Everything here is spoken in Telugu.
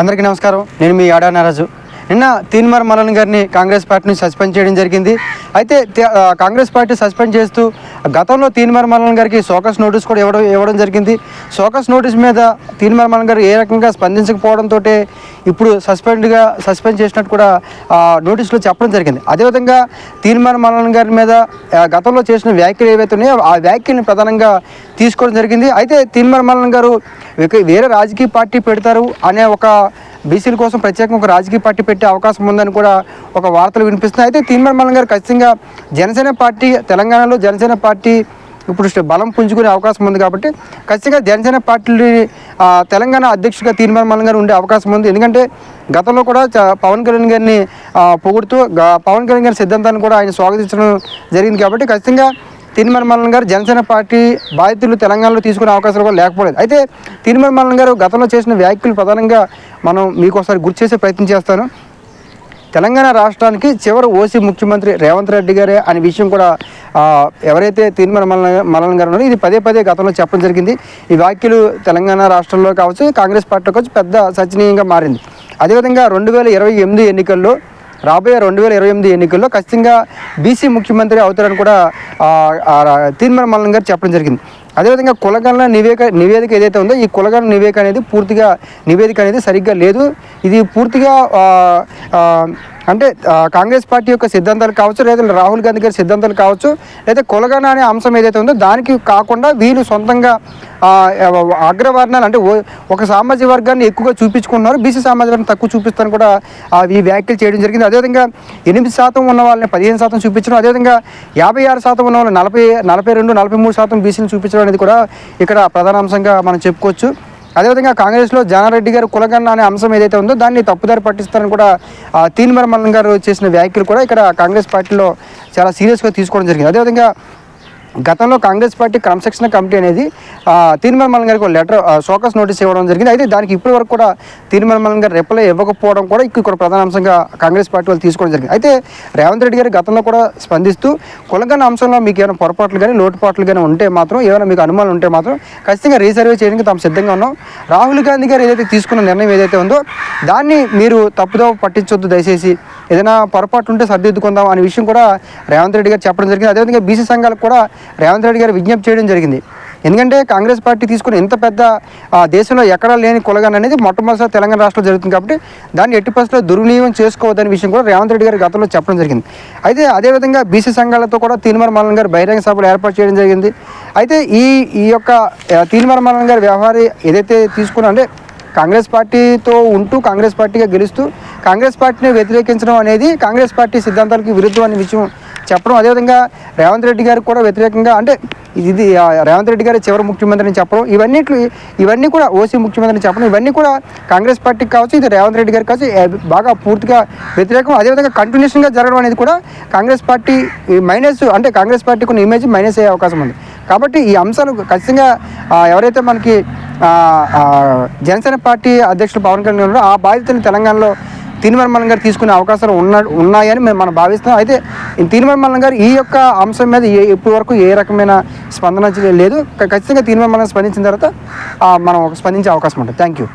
అందరికీ నమస్కారం. నేను మీ ఆడా నారాజు. నిన్న తీన్మార్ మలన్ గారిని కాంగ్రెస్ పార్టీని సస్పెండ్ చేయడం జరిగింది. అయితే కాంగ్రెస్ పార్టీ సస్పెండ్ చేస్తూ గతంలో తీన్మార్ మల్లన్ గారికి సోకస్ నోటీస్ కూడా ఇవ్వడం ఇవ్వడం జరిగింది. సోకస్ నోటీస్ మీద తీన్మార్ మల్లన్ గారు ఏ రకంగా స్పందించకపోవడంతో ఇప్పుడు సస్పెండ్గా సస్పెండ్ చేసినట్టు కూడా ఆ, నోటీసులో చెప్పడం జరిగింది. అదేవిధంగా తీన్మార్ మల్లన్ గారి మీద ఆ, గతంలో చేసిన వ్యాఖ్యలు ఏవైతే ఉన్నాయో ఆ వ్యాఖ్యని ప్రధానంగా తీసుకోవడం జరిగింది. అయితే తీన్మార్ మల్లన్ గారు వేరే రాజకీయ పార్టీ పెడతారు అనే ఒక బీసీల కోసం ప్రత్యేకంగా ఒక రాజకీయ పార్టీ పెట్టే అవకాశం ఉందని కూడా ఒక వార్తలు వినిపిస్తున్నాయి. అయితే తీన్మార్ మల్లన్ గారు ఖచ్చితంగా జనసేన పార్టీ తెలంగాణలో జనసేన పార్టీ ఇప్పుడు బలం పుంజుకునే అవకాశం ఉంది కాబట్టి ఖచ్చితంగా జనసేన పార్టీ తెలంగాణ అధ్యక్షుడిగా తీర్మార్ గారు ఉండే అవకాశం ఉంది. ఎందుకంటే గతంలో కూడా చ- పవన్ కళ్యాణ్ గారిని పొగుడుతూ పవన్ కళ్యాణ్ గారి సిద్ధాంతాన్ని కూడా ఆయన స్వాగతించడం జరిగింది కాబట్టి ఖచ్చితంగా తీన్మార్ గారు జనసేన పార్టీ బాధితులు తెలంగాణలో తీసుకునే అవకాశాలు కూడా లేకపోలేదు. అయితే తీన్మార్ మల్లన్ గారు గతంలో చేసిన వ్యాఖ్యలు ప్రధానంగా మనం మీకు ఒకసారి గుర్తు చేసే ప్రయత్నం చేస్తాను. తెలంగాణ రాష్ట్రానికి చివరి ఓసీ ముఖ్యమంత్రి రేవంత్ రెడ్డి గారే అనే విషయం కూడా ఎవరైతే తీర్మాన మలన్ మల్లన్ గారు ఉన్నారో ఇది పదే పదే గతంలో చెప్పడం జరిగింది. ఈ వ్యాఖ్యలు తెలంగాణ రాష్ట్రంలో కావచ్చు కాంగ్రెస్ పార్టీలో కావచ్చు పెద్ద చర్చనీయంగా మారింది. అదేవిధంగా రెండు వేల ఇరవై ఎనిమిది ఎన్నికల్లో రాబోయే రెండు వేల ఇరవై ఎనిమిది ఎన్నికల్లో ఖచ్చితంగా బీసీ ముఖ్యమంత్రి అవుతారని కూడా తీర్మాన మల్లన్ గారు చెప్పడం జరిగింది. అదేవిధంగా కులగణన నివేక నివేదిక ఏదైతే ఉందో ఈ కులగణన నివేదిక అనేది పూర్తిగా నివేదిక అనేది సరిగ్గా లేదు. ఇది పూర్తిగా అంటే కాంగ్రెస్ పార్టీ యొక్క సిద్ధాంతాలు కావచ్చు లేదా రాహుల్ గాంధీ గారి సిద్ధాంతాలు కావచ్చు లేదా కొలగన అనే అంశం ఏదైతే ఉందో దానికి కాకుండా వీళ్ళు సొంతంగా అగ్రవర్ణాలు అంటే ఒక సామాజిక వర్గాన్ని ఎక్కువగా చూపించుకున్నారు బీసీ సామాజిక వర్గం తక్కువ చూపిస్తాను కూడా ఈ వ్యాఖ్యలు చేయడం జరిగింది. అదేవిధంగా ఎనిమిది శాతం ఉన్న వాళ్ళని పదిహేను శాతం చూపించడం అదేవిధంగా యాభై ఆరు శాతం ఉన్న వాళ్ళని నలభై నలభై రెండు నలభై మూడు శాతం బీసీలు చూపించడం అనేది కూడా ఇక్కడ ప్రధాన అంశంగా మనం చెప్పుకోవచ్చు. అదేవిధంగా కాంగ్రెస్లో జానారెడ్డి గారు కులగన్న అనే అంశం ఏదైతే ఉందో దాన్ని తప్పుదారి పట్టిస్తారని కూడా ఆ, గారు చేసిన వ్యాఖ్యలు కూడా ఇక్కడ కాంగ్రెస్ పార్టీలో చాలా సీరియస్గా తీసుకోవడం జరిగింది. అదేవిధంగా గతంలో కాంగ్రెస్ పార్టీ క్రమశిక్షణ కమిటీ అనేది ఆ, గారికి ఒక లెటర్ సోకస్ నోటీస్ ఇవ్వడం జరిగింది. అయితే దానికి ఇప్పటి వరకు కూడా తీర్మాన గారు రిప్లై ఇవ్వకపోవడం కూడా ఇక్కడ ప్రధాన అంశంగా కాంగ్రెస్ పార్టీ వాళ్ళు తీసుకోవడం జరిగింది. అయితే రేవంత్ రెడ్డి గారు గతంలో కూడా స్పందిస్తూ కులగన్న అంశంలో మీకు ఏమైనా పొరపాట్లు కానీ లోటుపాట్లు కానీ ఉంటే మాత్రం ఏమైనా మీకు అనుమానాలు ఉంటే మాత్రం ఖచ్చితంగా రీసర్వే చేయడానికి తాము సిద్ధంగా ఉన్నాం. రాహుల్ గాంధీ గారు ఏదైతే తీసుకున్న నిర్ణయం ఏదైతే ఉందో దాన్ని మీరు తప్పుదోవ పట్టించొద్దు దయచేసి. ఏదైనా పొరపాటు ఉంటే సర్దిద్దుకుందాం అనే విషయం కూడా రేవంత్ రెడ్డి గారు చెప్పడం జరిగింది. అదేవిధంగా బీసీ సంఘాలకు కూడా రేవంత్ రెడ్డి గారు విజ్ఞప్తి చేయడం జరిగింది. ఎందుకంటే కాంగ్రెస్ పార్టీ తీసుకున్న ఇంత పెద్ద దేశంలో ఎక్కడా లేని కులగన్ అనేది మొట్టమొదటిసారి తెలంగాణ రాష్ట్రంలో జరుగుతుంది కాబట్టి దాన్ని ఎట్టి పరిస్థితుల్లో దుర్వినియోగం చేసుకోవద్దనే విషయం కూడా రేవంత్ రెడ్డి గారు గతంలో చెప్పడం జరిగింది. అయితే అదేవిధంగా బీసీ సంఘాలతో కూడా తీన్మార్ మల్లన్ గారు బహిరంగ సభలు ఏర్పాటు చేయడం జరిగింది. అయితే ఈ ఈ యొక్క ఆ, మల్లన్ గారి వ్యవహారం ఏదైతే తీసుకున్నా అంటే కాంగ్రెస్ పార్టీతో ఉంటూ కాంగ్రెస్ పార్టీగా గెలుస్తూ కాంగ్రెస్ పార్టీని వ్యతిరేకించడం అనేది కాంగ్రెస్ పార్టీ సిద్ధాంతాలకు విరుద్ధం అనే విషయం చెప్పడం. అదేవిధంగా రేవంత్ రెడ్డి గారికి కూడా వ్యతిరేకంగా అంటే ఇది రేవంత్ రెడ్డి గారి చివరి ముఖ్యమంత్రిని చెప్పడం. ఇవన్నీ ఇవన్నీ కూడా ఓసీ ముఖ్యమంత్రిని చెప్పడం. ఇవన్నీ కూడా కాంగ్రెస్ పార్టీకి కావచ్చు ఇది రేవంత్ రెడ్డి గారికి కావచ్చు బాగా పూర్తిగా వ్యతిరేకం. అదేవిధంగా కంటిన్యూషన్గా జరగడం అనేది కూడా కాంగ్రెస్ పార్టీ మైనస్ అంటే కాంగ్రెస్ పార్టీకి ఉన్న ఇమేజ్ మైనస్ అయ్యే అవకాశం ఉంది. కాబట్టి ఈ అంశాలు ఖచ్చితంగా ఎవరైతే మనకి జనసేన పార్టీ అధ్యక్షుడు పవన్ కళ్యాణ్ ఉన్నారో ఆ బాధ్యతను తెలంగాణలో తిరుమల గారు తీసుకునే అవకాశాలు ఉన్న ఉన్నాయని మేము మనం భావిస్తున్నాం. అయితే తిరుమల గారు ఈ యొక్క అంశం మీద ఏ ఇప్పటి వరకు ఏ రకమైన స్పందన లేదు. ఖచ్చితంగా తిరుమల స్పందించిన తర్వాత మనం స్పందించే అవకాశం ఉంటుంది. Thank you.